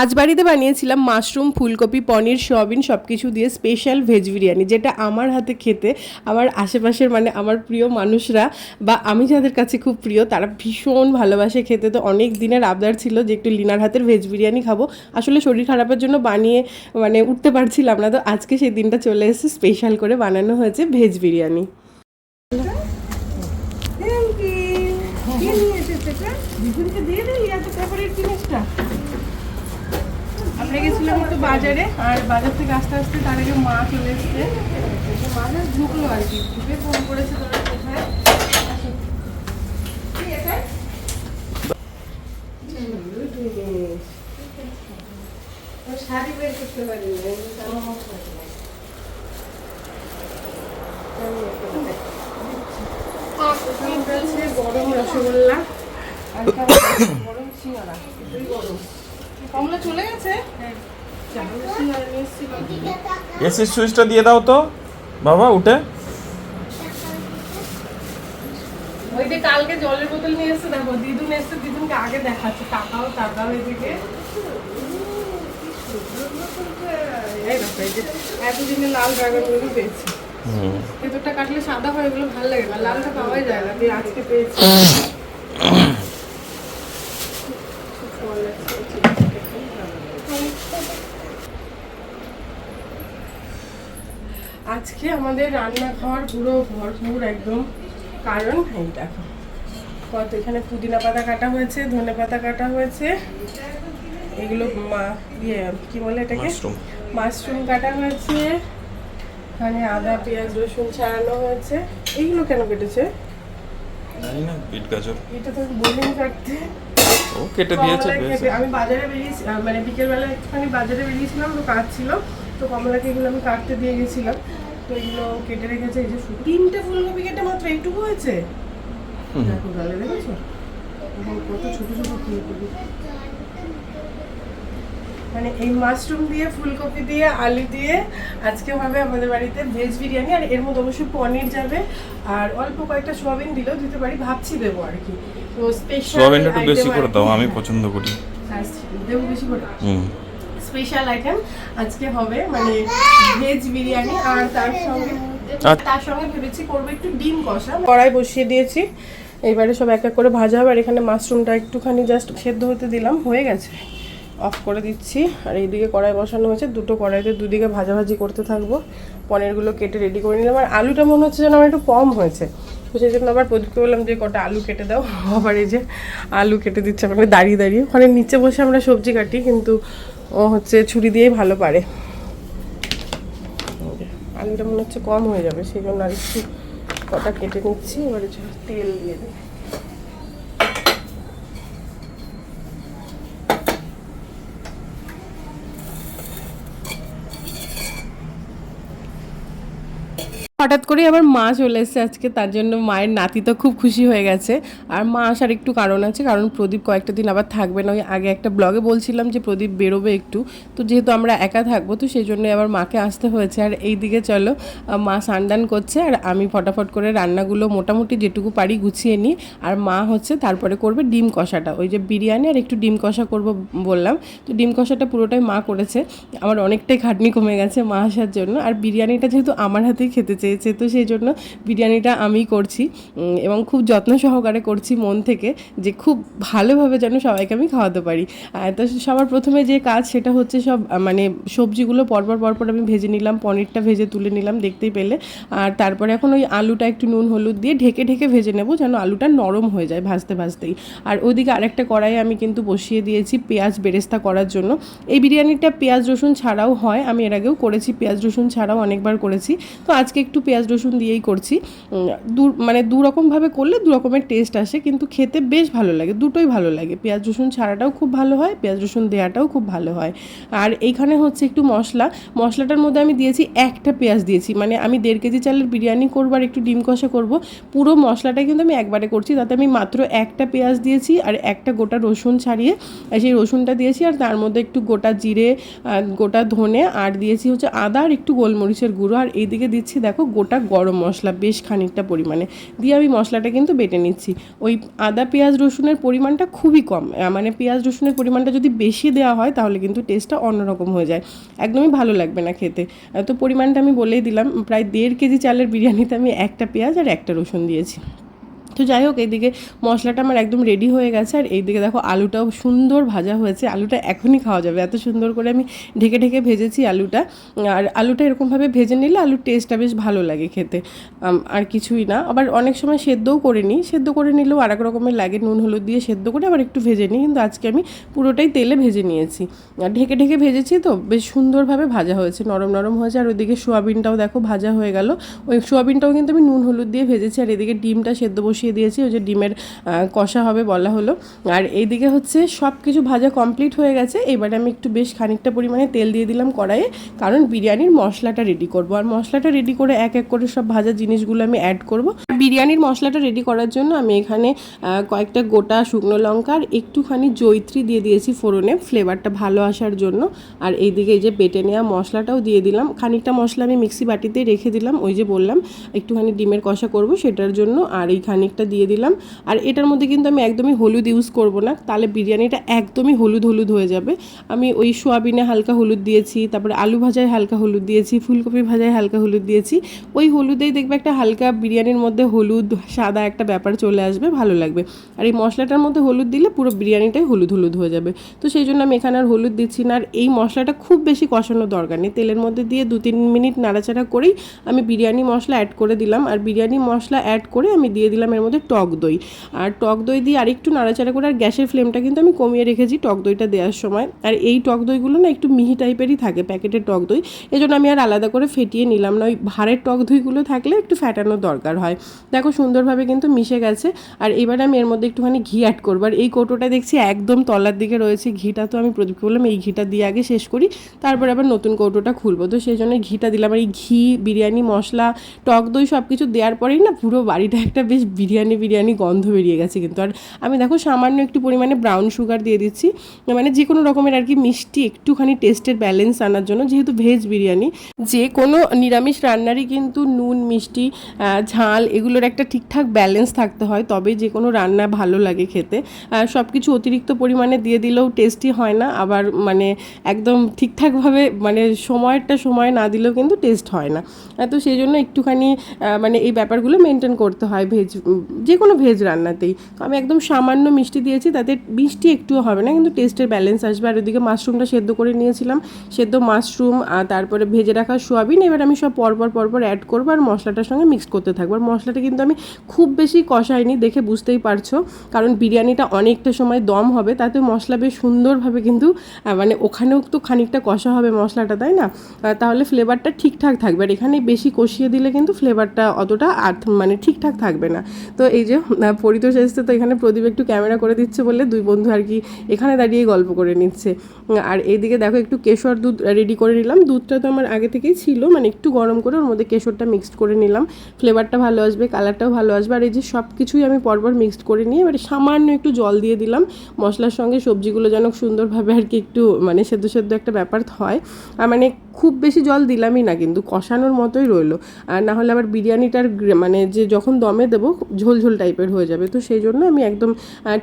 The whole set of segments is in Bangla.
আজ বাড়িতে বানিয়েছিলাম মাশরুম, ফুলকপি, পনির, সয়াবিন সব কিছু দিয়ে স্পেশাল ভেজ বিরিয়ানি, যেটা আমার হাতে খেতে আমার আশেপাশের মানে আমার প্রিয় মানুষরা বা আমি যাদের কাছে খুব প্রিয়, তারা ভীষণ ভালোবাসে খেতে। তো অনেক দিনের আবদার ছিল যে একটু লিনার হাতের ভেজ বিরিয়ানি খাব। আসলে শরীর খারাপের জন্য বানিয়ে মানে উঠতে পারছিলাম না। তো আজকে সেই দিনটা চলে এসে স্পেশাল করে বানানো হয়েছে ভেজ বিরিয়ানি। আমরা গেছিলাম একটু বাজারে আর বাজার থেকে আসতে আসতে তার আগে মা চলে এসছে। মাঝে ঢুকলো আর কি ঢুকে ফোন করেছে তোরা কোথায়? শাড়ি বের করতে পারি গরম রসগোল্লা আর গরম সিঙ্গারা। গরম। কমলা চলে গেছে? হ্যাঁ এসির সুইচটা দিয়ে দাও তো। বাবা উঠে। ওই যে কালকে জলের বোতল নিয়ে এসছে দেখো দিদুন এসছে দিদুনকে আগে দেখাচ্ছে টাকাও টাকাও এদিকে। এতদিনে লাল ড্রাগনগুলো পেয়েছি ভেতরটা কাটলে সাদা হয় এগুলো ভালো লাগে না লালটা পাওয়াই যায় না দিয়ে আজকে পেয়েছি ফল আছে, আজকে আমাদের রান্নাঘর পুরো ভরপুর একদম। কারণ এই দেখো কত এখানে পুদিনা পাতা কাটা হয়েছে ধনে পাতা কাটা হয়েছে। এগুলো মা- ইয়ে কি বলে এটাকে? মাশরুম। কাটা হয়েছে। এখানে আদা পেঁয়াজ রসুন ছাড়ানো হয়েছে। এইগুলো কেন কেটেছে? জানি না বিট গাজর। এটা তো বলিনি কাটতে। ও কেটে দিয়েছে আমি বাজারে বেরিয়েছি মানে বিকেলবেলা একটুখানি বাজারে বেরিয়েছিলাম তো কাজ ছিল তো কমলাকে এগুলো আমি কাটতে দিয়ে গেছিলাম। তো এগুলো কেটে রেখেছে এই যে তিনটে ফুলকপি কেটে মাত্র এইটুকু হয়েছে? দেখো গালে দেখেছ? কত ছোট ছোট ফুলকপি। মানে এই মাশরুম দিয়ে ফুলকপি দিয়ে আলু দিয়ে আজকে হবে আমাদের বাড়িতে ভেজ বিরিয়ানি আর এর মধ্যে অবশ্যই পনির যাবে। আর অল্প কয়েকটা সোয়াবিন দিলেও দিতে পারি ভাবছি দেবো আর কি। তো স্পেশাল সোয়াবিনটা একটু বেশি করে দাও আমি পছন্দ করি। দেবো বেশি করে। হুম। স্পেশাল আইটেম আজকে হবে মানে ভেজ বিরিয়ানি আর তার সঙ্গে আচ্ছা। তার সঙ্গে ভেবেছি করব একটু ডিম কষা। কড়াই বসিয়ে দিয়েছি। এইবারে সব এক এক করে ভাজা হবে আর এখানে মাশরুমটা একটুখানি জাস্ট সেদ্ধ হতে দিলাম হয়ে গেছে। অফ করে দিচ্ছি আর এইদিকে কড়াই বসানো হয়েছে দুটো কড়াইতে দুদিকে ভাজাভাজি করতে থাকব। পনিরগুলো কেটে রেডি করে নিলাম আর আলুটা মনে হচ্ছে যেন আমার একটু কম হয়েছে। তো সেই জন্য আবার প্রদীপকে বললাম যে, কটা আলু কেটে দাও? আবার এই যে আলু কেটে দিচ্ছে আমাকে দাঁড়িয়ে দাঁড়িয়ে। ওখানে নিচে বসে আমরা সবজি কাটি, কিন্তু ও হচ্ছে ছুরি দিয়েই ভালো পারে। আলুটা মনে হচ্ছে কম হয়ে যাবে, সেই জন্য আর একটু কটা কেটে নিচ্ছি, এবারে তেল দিয়ে দিই। হঠাৎ করে আবার মা চলে এসেছে আজকে, তার জন্য মায়ের নাতি তো খুব খুশি হয়ে গেছে। আর মা আসার একটু কারণ আছে, কারণ প্রদীপ কয়েকটা দিন আবার থাকবে না। ওই আগে একটা ব্লগে বলছিলাম যে, প্রদীপ বেরোবে একটু। তো যেহেতু আমরা একা থাকব, তো সেই জন্য আবার মাকে আসতে হয়েছে। আর এই দিকে চলো মা সান্ডান করছে, আর আমি ফটাফট করে রান্নাগুলো মোটামুটি যেটুকু পারি গুছিয়ে নিই। আর মা হচ্ছে তারপরে করবে ডিম কষাটা। ওই যে বিরিয়ানি আর একটু ডিম কষা করব বললাম। তো ডিম কষাটা পুরোটাই মা করেছে। আমার অনেকটাই খাটনি কমে গেছে মা আসার জন্য। আর বিরিয়ানিটা যেহেতু আমার হাতেই খেতে চেয়েছে তো সেই জন্য বিরিয়ানিটা আমি করছি এবং খুব যত্ন সহকারে করছি মন থেকে যে খুব ভালোভাবে যেন সবাইকে আমি খাওয়াতে পারি। তো সবার প্রথমে যে কাজ সেটা হচ্ছে সব মানে সবজিগুলো পরপর পরপর আমি ভেজে নিলাম, পনিরটা ভেজে তুলে নিলাম দেখতেই পেলে। আর তারপরে এখন ওই আলুটা একটু নুন, হলুদ দিয়ে ঢেকে ঢেকে ভেজে নেব যেন আলুটা নরম হয়ে যায় ভাজতে, ভাজতেই। আর ওইদিকে আরেকটা কড়াই আমি কিন্তু বসিয়ে দিয়েছি পেঁয়াজ বেরেস্তা করার জন্য। এই বিরিয়ানিটা পেঁয়াজ, রসুন ছাড়াও হয়, আমি এর আগেও করেছি, পেঁয়াজ, রসুন ছাড়াও অনেকবার করেছি। তো আজকে একটু পেঁয়াজ রসুন দিয়েই করছি। দু মানে দু রকমভাবে করলে দু রকমের টেস্ট আসে, কিন্তু খেতে বেশ ভালো লাগে, দুটোই ভালো লাগে। পেঁয়াজ রসুন ছাড়াটাও খুব ভালো হয়, পেঁয়াজ রসুন দেওয়াটাও খুব ভালো হয়। আর এইখানে হচ্ছে একটু মশলা। মশলাটার মধ্যে আমি দিয়েছি একটা পেঁয়াজ দিয়েছি মানে আমি দেড় কেজি চালের বিরিয়ানি করব আর একটু ডিম কষা করব। পুরো মশলাটা কিন্তু আমি একবারে করছি, তাতে আমি মাত্র একটা পেঁয়াজ দিয়েছি আর একটা গোটা রসুন ছাড়িয়ে সেই রসুনটা দিয়েছি আর তার মধ্যে একটু গোটা জিরে গোটা ধনে আর দিয়েছি হচ্ছে আদা আর একটু গোলমরিচের গুঁড়ো। আর এইদিকে দিচ্ছি, দেখো গোটা গরম মশলা বেশ খানিকটা পরিমাণে। দিয়ে আমি মশলাটা কিন্তু বেটে নিচ্ছি। ওই আদা, পেঁয়াজ, রসুনের পরিমাণটা খুবই কম। মানে পেঁয়াজ, রসুনের পরিমাণটা যদি বেশি দেওয়া হয়, তাহলে কিন্তু টেস্টটা অন্যরকম হয়ে যায়। একদমই ভালো লাগবে না খেতে। তো পরিমাণটা আমি বলেই দিলাম, প্রায় দেড় কেজি চালের বিরিয়ানিতে আমি একটা পেঁয়াজ আর একটা রসুন দিয়েছি। তো যাই হোক এইদিকে মশলাটা আমার একদম রেডি হয়ে গেছে। আর এইদিকে দেখো আলুটাও সুন্দর ভাজা হয়েছে। আলুটা এখনই খাওয়া যাবে। এত সুন্দর করে আমি ঢেকে ঢেকে ভেজেছি আলুটা। আর আলুটা এরকমভাবে ভেজে নিলে আলুর টেস্টটা বেশ ভালো লাগে খেতে। আর কিছুই না। আবার অনেক সময় সেদ্ধও করে নিই। সেদ্ধ করে নিলেও আর এক রকমের লাগে। নুন, হলুদ দিয়ে সেদ্ধ করে আবার একটু ভেজে নিই। কিন্তু আজকে আমি পুরোটাই তেলে ভেজে নিয়েছি। আর ঢেকে ঢেকে ভেজেছি তো, বেশ সুন্দরভাবে ভাজা হয়েছে। নরম নরম হয়েছে। আর ওইদিকে সোয়াবিনটাও দেখো ভাজা হয়ে গেল। ওই সোয়াবিনটাও কিন্তু আমি নুন, হলুদ দিয়ে ভেজেছি। আর এদিকে ডিমটা সেদ্ধ বসিয়ে দিয়েছি, ওই যে ডিমের কষা হবে বলা হলো। আর এইদিকে হচ্ছে সব কিছু ভাজা কমপ্লিট হয়ে গেছে। এবারে আমি একটু বেশ খানিকটা পরিমাণে তেল দিয়ে দিলাম কড়াইয়ে, কারণ বিরিয়ানির মশলাটা রেডি করব। আর মশলাটা রেডি করে এক এক করে সব ভাজা জিনিসগুলো আমি অ্যাড করব। আর বিরিয়ানির মশলাটা রেডি করার জন্য আমি এখানে কয়েকটা গোটা শুকনো লঙ্কা আর একটুখানি জৈত্রী দিয়ে দিয়েছি ফোড়নে। ফ্লেভারটা ভালো আসার জন্য। আর এইদিকে এই যে বেটে নেওয়া মশলাটাও দিয়ে দিলাম। খানিকটা মশলা আমি মিক্সি বাটিতে রেখে দিলাম, ওই যে বললাম, একটুখানি ডিমের কষা করব সেটার জন্য। আর এই খানিকটা দিয়ে দিলাম। আর এটার মধ্যে কিন্তু আমি একদমই হলুদ ইউজ করব না। তাহলে বিরিয়ানিটা একদমই হলুদ হলুদ হয়ে যাবে। আমি ওই সোয়াবিনে হালকা হলুদ দিয়েছি, তারপরে আলু ভাজায় হালকা হলুদ দিয়েছি, ফুলকপি ভাজায় হালকা হলুদ দিয়েছি। ওই হলুদেই দেখবে একটা হালকা বিরিয়ানির মধ্যে হলুদ, সাদা একটা ব্যাপার চলে আসবে, ভালো লাগবে। আর এই মশলাটার মধ্যে হলুদ দিলে পুরো বিরিয়ানিটাই হলুদ হলুদ হয়ে যাবে। তো সেই জন্য আমি এখানে আর হলুদ দিচ্ছি না। আর এই মশলাটা খুব বেশি কষানোর দরকার নেই। তেলের মধ্যে দিয়ে দু তিন মিনিট নাড়াচাড়া করেই আমি বিরিয়ানি মশলা অ্যাড করে দিলাম। আর বিরিয়ানি মশলা অ্যাড করে আমি দিয়ে দিলাম এর মধ্যে টক দই। আর টক দই দিয়ে আরেকটু নাড়াচাড়া করে, আর গ্যাসের ফ্লেমটা কিন্তু আমি কমিয়ে রেখেছি টক দইটা দেওয়ার সময়। আর এই টক দইগুলো না একটু মিহি টাইপেরই থাকে, প্যাকেটের টক দই। এজন্য আমি আর আলাদা করে ফেটিয়ে নিলাম না। ওই ভারের টক দইগুলো থাকলে একটু ফ্যাটানোর দরকার হয়। দেখো সুন্দরভাবে কিন্তু মিশে গেছে। আর এবার আমি এর মধ্যে একটুখানি ঘি অ্যাড করব। আর এই কৌটোটা দেখছি একদম তলার দিকে রয়েছে। ঘিটা তো আমি প্রদীপকে বললাম, এই ঘিটা দিয়ে আগে শেষ করি। তারপর আবার নতুন কৌটোটা খুলবো। তো সেই জন্য ঘিটা দিলাম। আর এই ঘি, বিরিয়ানি, মশলা, টক দই সব কিছু দেওয়ার পরেই না পুরো বাড়িটা একটা বেশ বিরিয়ানি বিরিয়ানি বিরিয়ানি গন্ধ বেরিয়ে গেছে কিন্তু। আর আমি দেখো সামান্য একটু পরিমাণে ব্রাউন সুগার দিয়ে দিচ্ছি। মানে যে কোনো রকমের আর কি মিষ্টি, একটুখানি টেস্টের ব্যালেন্স আনার জন্য, যেহেতু ভেজ বিরিয়ানি, যে কোনো নিরামিষ রান্নারই কিন্তু নুন, মিষ্টি ঝাল এগুলোর একটা ঠিকঠাক ব্যালেন্স থাকতে হয়, তবে যে কোনো রান্না ভালো লাগে খেতে। সব কিছু অতিরিক্ত পরিমাণে দিয়ে দিলেও টেস্টি হয় না, আবার মানে একদম ঠিকঠাকভাবে মানে সময়টা সময় না দিলেও কিন্তু টেস্ট হয় না। তো সেই জন্য একটুখানি মানে এই ব্যাপারগুলো মেনটেন করতে হয় ভেজ যে কোনো ভেজ রান্নাতেই। তো আমি একদম সামান্য মিষ্টি দিয়েছি, তাতে মিষ্টি একটুও হবে না, কিন্তু টেস্টের ব্যালেন্স আসবে। আর ওদিকে মাশরুমটা সেদ্ধ করে নিয়েছিলাম। সেদ্ধ মাশরুম আর তারপরে ভেজে রাখা সোয়াবিন, এবার আমি সব পরপর পরপর অ্যাড করব আর মশলাটার সঙ্গে মিক্স করতে থাকব। আর মশলাটা কিন্তু আমি খুব বেশি কষাইনি, দেখে বুঝতেই পারছ। কারণ বিরিয়ানিটা অনেকটা সময় দম হবে তাতে মশলা বেশ সুন্দরভাবে কিন্তু মানে ওখানেও তো খানিকটা কষা হবে মশলাটা, তাই না? তাহলে ফ্লেভারটা ঠিকঠাক থাকবে। আর এখানে বেশি কষিয়ে দিলে কিন্তু ফ্লেভারটা অতটা আর মানে ঠিকঠাক থাকবে না। তো এই যে পরিতোষ এসছে তো এখানে প্রদীপ একটু ক্যামেরা করে দিচ্ছে বলে দুই বন্ধু আর কি এখানে দাঁড়িয়ে গল্প করে নিচ্ছে। আর এইদিকে দেখো একটু কেশর দুধ রেডি করে নিলাম। দুধটা তো আমার আগে থেকেই ছিল মানে একটু গরম করে ওর মধ্যে কেশরটা মিক্সড করে নিলাম। ফ্লেভারটা ভালো আসবে কালারটাও ভালো আসবে। আর এই যে সব কিছুই আমি পরপর মিক্সড করে নিয়ে এবারে সামান্য একটু জল দিয়ে দিলাম। মশলার সঙ্গে সবজিগুলো যেন সুন্দরভাবে আর কি একটু মানে সেদ্ধ সেদ্ধ একটা ব্যাপার হয়। আর মানে খুব বেশি জল দিলামই না, কিন্তু কষানোর মতোই রইল। আর না হলে আবার বিরিয়ানিটার মানে যে যখন দমে দেবো ঝোল ঝোল টাইপের হয়ে যাবে। তো সেই জন্য আমি একদম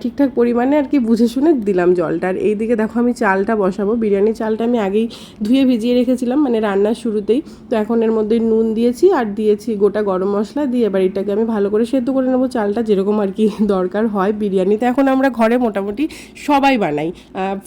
ঠিকঠাক পরিমাণে আর কি বুঝে শুনে দিলাম জলটা। আর এইদিকে দেখো আমি চালটা বসাবো। বিরিয়ানি চালটা আমি আগেই ধুয়ে ভিজিয়ে রেখেছিলাম মানে রান্নার শুরুতেই। তো এখন এর মধ্যে নুন দিয়েছি আর দিয়েছি গোটা গরম মশলা দিয়ে এবার এটাকে আমি ভালো করে সেদ্ধ করে নেব। চালটা যেরকম আর কি দরকার হয় বিরিয়ানিতে। এখন আমরা ঘরে মোটামুটি সবাই বানাই।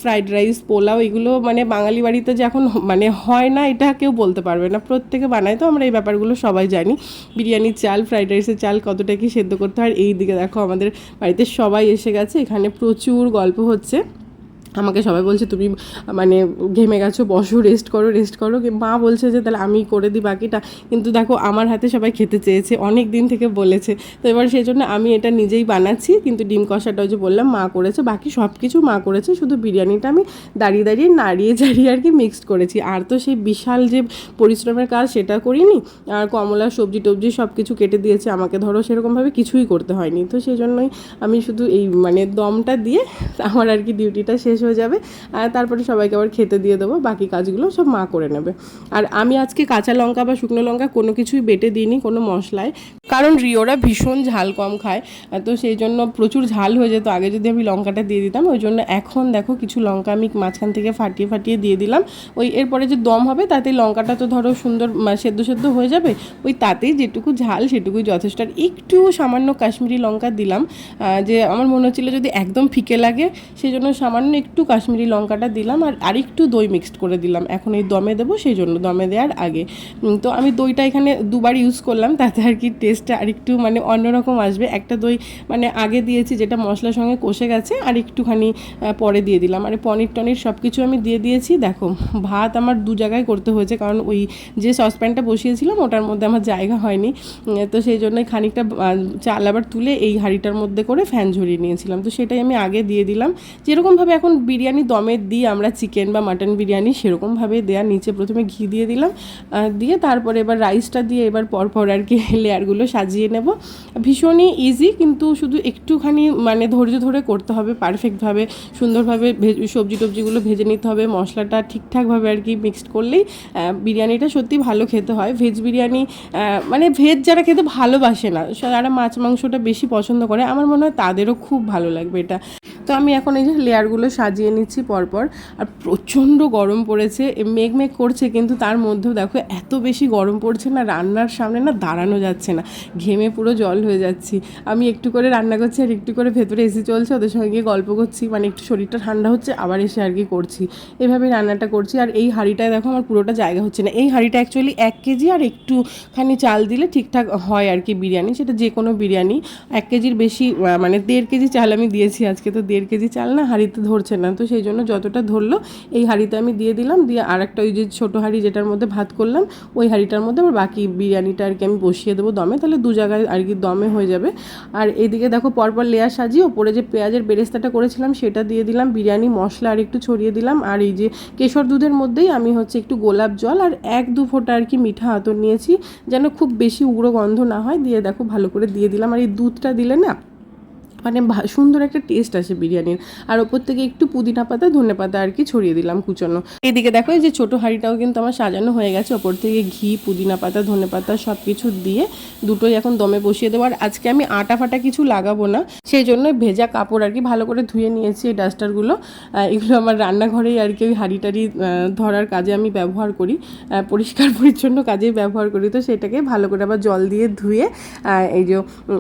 ফ্রাইড রাইস পোলাও এগুলো মানে বাঙালি বাড়িতে যে এখন মানে হয় না, এটা কেউ বলতে পারবে না। প্রত্যেকে বানায় তো আমরা এই ব্যাপারগুলো সবাই জানি। বিরিয়ানির চাল ফ্রাইড রাইসের চাল কতটা কি সেদ্ধ করতে হয়। এই দিকে দেখো আমাদের বাড়িতে সবাই এসে গেছে। এখানে প্রচুর গল্প হচ্ছে। আমাকে সবাই বলছে, তুমি মানে ঘেমে গেছো, বসো রেস্ট করো রেস্ট করো। মা বলছে যে, তাহলে আমি করে দিই বাকিটা। কিন্তু দেখো, আমার হাতে সবাই খেতে চেয়েছে, অনেক দিন থেকে বলেছে। তো এবার সেই জন্য আমি এটা নিজেই বানাচ্ছি, কিন্তু ডিম কষাটাও যে বললাম, মা করেছে। বাকি সব কিছু মা করেছে, শুধু বিরিয়ানিটা আমি দাঁড়িয়ে দাঁড়িয়ে, নাড়িয়ে, চাড়িয়ে আর কি মিক্সড করেছি। আর তো সেই বিশাল যে পরিশ্রমের কাজ, সেটা করিনি। আর কমলা, সবজি টবজি সব কিছু কেটে দিয়েছে। আমাকে ধরো, সেরকমভাবে কিছুই করতে হয়নি। তো সেই জন্যই আমি শুধু এই মানে দমটা দিয়ে আমার আর কি ডিউটিটা শেষ হয়ে যাবে, আর তারপরে সবাইকে আবার খেতে দিয়ে দেবো, বাকি কাজগুলো সব মা করে নেবে। আর আমি আজকে কাঁচা লঙ্কা বা শুকনো লঙ্কা কোনো কিছুই বেটে দিইনি কোনো মশলায়, কারণ রিওরা ভীষণ ঝাল কম খায়, তো সেই জন্য প্রচুর ঝাল হয়ে যেত। আগে যদি আমি লঙ্কাটা দিয়ে দিতাম, ওই জন্য এখন দেখো কিছু লঙ্কা আমি মাঝখান থেকে ফাটিয়ে ফাটিয়ে দিয়ে দিলাম। ওই এরপরে যে দম হবে, তাতে লঙ্কাটা তো ধরো সুন্দর সেদ্ধ সেদ্ধ হয়ে যাবে, ওই তাতেই যেটুকু ঝাল সেটুকুই যথেষ্ট। আর একটু সামান্য কাশ্মীরি লঙ্কা দিলাম যে আমার মনে হচ্ছিল যদি একদম ফিকে লাগে, সেই জন্য সামান্য একটু কাশ্মীরি লঙ্কাটা দিলাম আর আরেকটু দই মিক্সড করে দিলাম। এখন এই দমে দেবো, সেই জন্য দমে দেওয়ার আগে। তো আমি দইটা এখানে দুবার ইউজ করলাম, তাতে আর কি টেস্টটা আরেকটু মানে অন্যরকম আসবে। একটা দই মানে আগে দিয়েছি যেটা মশলার সঙ্গে কষে গেছে, আর একটুখানি পরে দিয়ে দিলাম। আর পনির টনির সব কিছু আমি দিয়ে দিয়েছি। দেখো, ভাত আমার দু জায়গায় করতে হয়েছে, কারণ ওই যে সসপ্যানটা বসিয়েছিলাম, ওটার মধ্যে আমার জায়গা হয়নি। তো সেই জন্য খানিকটা চাল আবার তুলে এই হাঁড়িটার মধ্যে করে ফ্যান ঝরিয়ে নিয়েছিলাম। তো সেটাই আমি আগে দিয়ে দিলাম। যেরকমভাবে এখন বিরিয়ানি দমে দিই আমরা চিকেন বা মাটন বিরিয়ানি সেরকমভাবে দেওয়া নিচে প্রথমে ঘি দিয়ে দিলাম দিয়ে তারপরে এবার রাইসটা দিয়ে এবার পরপর আর কি লেয়ারগুলো সাজিয়ে নেব। ভীষণই ইজি কিন্তু শুধু একটুখানি মানে ধৈর্য ধরে করতে হবে পারফেক্টভাবে সুন্দরভাবে সবজি টবজিগুলো ভেজে নিতে হবে, মশলাটা ঠিকঠাকভাবে আর কি মিক্সড করলেই বিরিয়ানিটা সত্যি ভালো খেতে হয়। ভেজ বিরিয়ানি মানে ভেজ যারা খেতে ভালোবাসে না যারা মাছ মাংসটা বেশি পছন্দ করে, আমার মনে হয় তাদেরও খুব ভালো লাগবে এটা। তো আমি এখন এই যে লেয়ারগুলো সাজিয়ে নিচ্ছি পরপর, আর প্রচণ্ড গরম পড়েছে, এ মেঘ মেঘ করছে, কিন্তু তার মধ্যেও দেখো এত বেশি গরম পড়ছে না, রান্নার সামনে না দাঁড়ানো যাচ্ছে না, ঘেমে পুরো জল হয়ে যাচ্ছি। আমি একটু করে রান্না করছি আর একটু করে ভেতরে এসি চলছে, ওদের সঙ্গে গিয়ে গল্প করছি মানে একটু শরীরটা ঠান্ডা হচ্ছে, আবার এসে আর কি করছি। এভাবে রান্নাটা করছি, আর এই হাঁড়িটায় দেখো আমার পুরোটা জায়গা হচ্ছে না। এই হাঁড়িটা অ্যাকচুয়ালি এক কেজি আর একটুখানি চাল দিলে ঠিকঠাক হয় আর কি বিরিয়ানি, সেটা যে কোনো বিরিয়ানি। এক কেজির বেশি মানে দেড় কেজি চাল আমি দিয়েছি আজকে, তো দেড় কেজি চাল না হাঁড়িতে ধরছে না। তো সেই জন্য যতটা ধরলো, এই হাঁড়িতে আমি দিয়ে দিলাম, দিয়ে আর একটা ওই যে ছোটো হাঁড়ি যেটার মধ্যে ভাত করলাম, ওই হাঁড়িটার মধ্যে আবার বাকি বিরিয়ানিটা আর কি আমি বসিয়ে দেবো দমে, তাহলে দু জায়গায় আর কি দমে হয়ে যাবে। আর এদিকে দেখো পরপর লেয়ার সাজিয়ে ওপরে যে পেঁয়াজের বেরেস্তাটা করেছিলাম, সেটা দিয়ে দিলাম, বিরিয়ানি, মশলা আর একটু ছড়িয়ে দিলাম। আর এই যে কেশর দুধের মধ্যেই আমি হচ্ছে একটু গোলাপ জল আর এক দু ফোঁটা আর কি মিঠা আতর নিয়েছি, যেন খুব বেশি উগ্র গন্ধ না হয়, দিয়ে দেখো ভালো করে দিয়ে দিলাম। আর এই দুধটা দিলে না মানে সুন্দর একটা টেস্ট আসে বিরিয়ানির। আর ওপর থেকে একটু পুদিনা পাতা, ধনে পাতা আর কি ছড়িয়ে দিলাম কুচনো। এদিকে দেখো, এই যে ছোটো হাঁড়িটাও কিন্তু আমার সাজানো হয়ে গেছে। ওপর থেকে ঘি, পুদিনা পাতা, ধনে পাতা সব কিছু দিয়ে দুটোই এখন দমে বসিয়ে দেবো। আর আজকে আমি আটা ফাটা কিছু লাগাবো না সেই জন্য ভেজা কাপড় আর কি ভালো করে ধুয়ে নিয়েছি এই ডাস্টারগুলো। এগুলো আমার রান্নাঘরেই আর কি ওই হাঁড়ি টাড়ি ধরার কাজে আমি ব্যবহার করি। পরিষ্কার পরিচ্ছন্ন কাজেই ব্যবহার করি। তো সেটাকে ভালো করে আবার জল দিয়ে ধুয়ে এই যে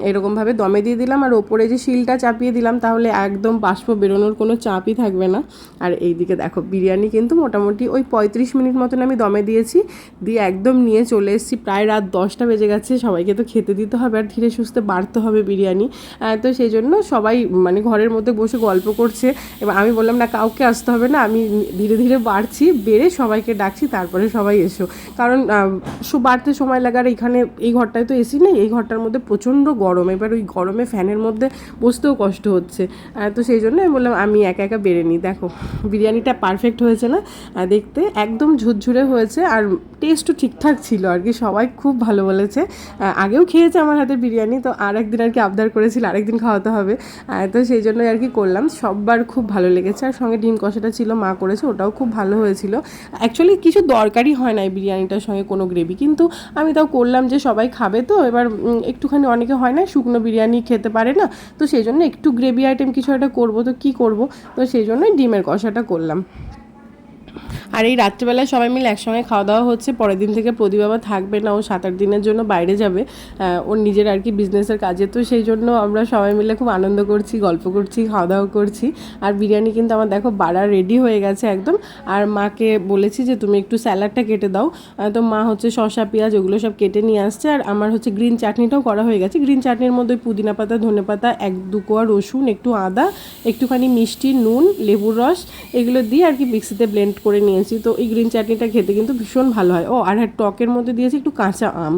এরকমভাবে দমে দিয়ে দিলাম। আর ওপরে যে শিলটা চাপিয়ে দিলাম, তাহলে একদম বাষ্প বেরোনোর কোনো চাপই থাকবে না। আর এইদিকে দেখো, বিরিয়ানি কিন্তু মোটামুটি ওই পঁয়ত্রিশ মিনিট মতন আমি দমে দিয়েছি, দিয়ে একদম নিয়ে চলে এসেছি। প্রায় রাত দশটা বেজে গেছে, সবাইকে তো খেতে দিতে হবে আর ধীরে সুস্থে বাড়তে হবে বিরিয়ানি। তো সেই জন্য সবাই মানে ঘরের মধ্যে বসে গল্প করছে। এবার আমি বললাম, না, কাউকে আসতে হবে না, আমি ধীরে ধীরে বাড়ছি। বেড়ে সবাইকে ডাকছি, তারপরে সবাই এসো। কারণ বাড়তে সময় লাগার এখানে এই ঘরটায় তো এসি নেই, এই ঘরটার মধ্যে প্রচণ্ড গরম। এবার ওই গরমে ফ্যানের মধ্যে বসতেও কষ্ট হচ্ছে। তো সেই জন্য আমি বললাম, আমি একা একা বেড়ে নিই। দেখো, বিরিয়ানিটা পারফেক্ট হয়েছে না? দেখতে একদম ঝুরঝুরে হয়েছে আর টেস্টও ঠিকঠাক ছিল আর কি, সবাই খুব ভালো বলেছে। আগেও খেয়েছে আমার হাতের বিরিয়ানি, তো আর একদিন আর কি আবদার করেছিল, আরেকদিন খাওয়াতে হবে। তো সেই জন্যই আর কি করলাম, সববার খুব ভালো লেগেছে। আর সঙ্গে ডিম কষাটা ছিল, মা করেছে, ওটাও খুব ভালো হয়েছিল। অ্যাকচুয়ালি কিছু দরকারই হয় না এই বিরিয়ানিটার সঙ্গে কোনো গ্রেভি কিন্তু আমি তাও করলাম যে সবাই খাবে তো, এবার একটুখানি অনেকে হয় না, শুকনো বিরিয়ানি খেতে পারে না, তো সেই জন্য একটু গ্রেভি আইটেম কিছু একটা করব, তো কি করব? তো সেই জন্যই ডিমের কষাটা করলাম। আর এই রাত্রিবেলায় সবাই মিলে একসঙ্গে খাওয়া দাওয়া হচ্ছে। পরের দিন থেকে প্রদীপ বাবা থাকবে না, ও সাত আট দিনের জন্য বাইরে যাবে। ওর নিজের আর কি বিজনেসের কাজে। তো সেই জন্য আমরা সবাই মিলে খুব আনন্দ করছি, গল্প করছি, খাওয়া দাওয়া করছি। আর বিরিয়ানি কিন্তু আমার দেখো বাড়া রেডি হয়ে গেছে একদম। আর মাকে বলেছি যে, তুমি একটু স্যালাডটা কেটে দাও। তো মা হচ্ছে শসা, পেঁয়াজ ওগুলো সব কেটে নিয়ে আসছে। আর আমার হচ্ছে গ্রিন চাটনিটাও করা হয়ে গেছে। গ্রিন চাটনির মধ্যে পুদিনা পাতা, ধনে পাতা, এক দু কোয়া রসুন, একটু আদা, একটুখানি মিষ্টি, নুন, লেবুর রস, এগুলো দিয়ে আর কি মিক্সিতে ব্লেন্ড করে নিয়েছি। তো এই গ্রিন চাটনিটা খেতে কিন্তু ভীষণ ভালো হয়। ও, আর হ্যাঁ টকের মধ্যে দিয়েছি একটু কাঁচা আম।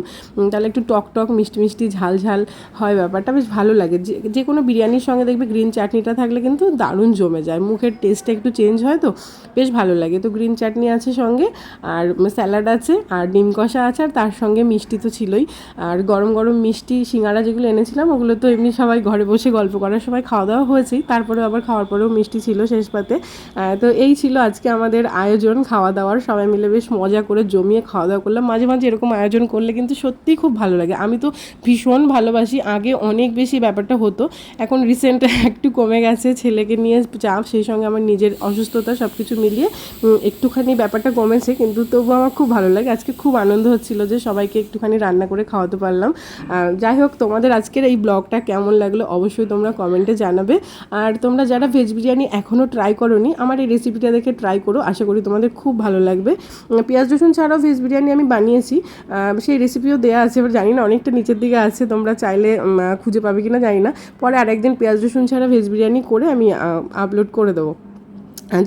তাহলে একটু টক টক, মিষ্টি মিষ্টি, ঝাল ঝাল হয় ব্যাপারটা, বেশ ভালো লাগে। যে যে কোনো বিরিয়ানির সঙ্গে দেখবে গ্রিন চাটনিটা থাকলে কিন্তু দারুণ জমে যায়। মুখের টেস্টটা একটু চেঞ্জ হয় তো, বেশ ভালো লাগে। তো গ্রিন চাটনি আছে সঙ্গে, আর স্যালাড আছে, আর ডিম কষা আছে, আর তার সঙ্গে মিষ্টি তো ছিলই। আর গরম গরম মিষ্টি, সিঙ্গারা যেগুলো এনেছিলাম, ওগুলো তো এমনি সবাই ঘরে বসে গল্প করার সময় খাওয়া দাওয়া হয়েছেই। তারপরে আবার খাওয়ার পরেও মিষ্টি ছিল শেষ পাতে তো এই ছিল আজকে আমাদের আয়োজন খাওয়া দাওয়ার সবাই মিলে বেশ মজা করে জমিয়ে খাওয়া দাওয়া করলাম। মাঝে মাঝে এরকম আয়োজন করলে কিন্তু সত্যিই খুব ভালো লাগে। আমি তো ভীষণ ভালোবাসি। আগে অনেক বেশি ব্যাপারটা হতো। এখন রিসেন্ট একটু কমে গেছে। ছেলেকে নিয়ে চাপ, সেই সঙ্গে আমার নিজের অসুস্থতা সব কিছু মিলিয়ে একটুখানি ব্যাপারটা কমেছে। কিন্তু তবু আমার খুব ভালো লাগে। আজকে খুব আনন্দ হচ্ছিল যে সবাইকে একটুখানি রান্না করে খাওয়াতে পারলাম। যাই হোক, তোমাদের আজকের এই ব্লগটা কেমন লাগল অবশ্যই তোমরা কমেন্টে জানাবে। আর তোমরা যারা ভেজ বিরিয়ানি এখনও ট্রাই করোনি, আমার এই রেসিপিটা দেখে ট্রাই করো। আশা করি, তোমাদের খুব ভালো লাগবে। পেঁয়াজ, রসুন ছাড়াও ভেজ বিরিয়ানি আমি বানিয়েছি। সেই রেসিপিও দেওয়া আছে, এবার জানি না অনেকটা নিচের দিকে আছে, তোমরা চাইলে খুঁজে পাবে কি না জানি না। পরে আরেকদিন পেঁয়াজ, রসুন ছাড়া ভেজ বিরিয়ানি করে আমি আপলোড করে দেবো।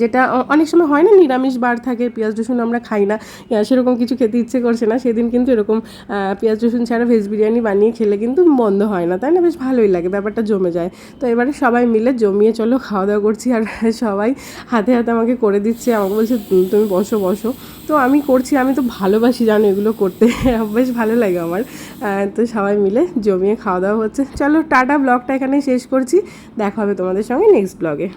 যেটা অনেক সময় হয় না, নিরামিষ বার থাকে, পেঁয়াজ, রসুন আমরা খাই না। সেরকম কিছু খেতে ইচ্ছে করছে না, সেদিন কিন্তু এরকম পেঁয়াজ, রসুন ছাড়া ভেজ বিরিয়ানি বানিয়ে খেলে কিন্তু বন্ধ হয় না, তাই না? বেশ ভালোই লাগে, ব্যাপারটা জমে যায়। তো এবারে সবাই মিলে জমিয়ে চলো খাওয়া দাওয়া করছি আর সবাই হাতে হাতে আমাকে করে দিচ্ছে, আমাকে বলছে তুমি বসো বসো। তো আমি করছি, আমি তো ভালোবাসি, জানো, এগুলো করতে। বেশ ভালো লাগে আমার। তো সবাই মিলে জমিয়ে খাওয়া দাওয়া হচ্ছে। চলো, টাটা, ব্লগটা এখানে শেষ করছি। দেখা হবে তোমাদের সঙ্গে নেক্সট ব্লগে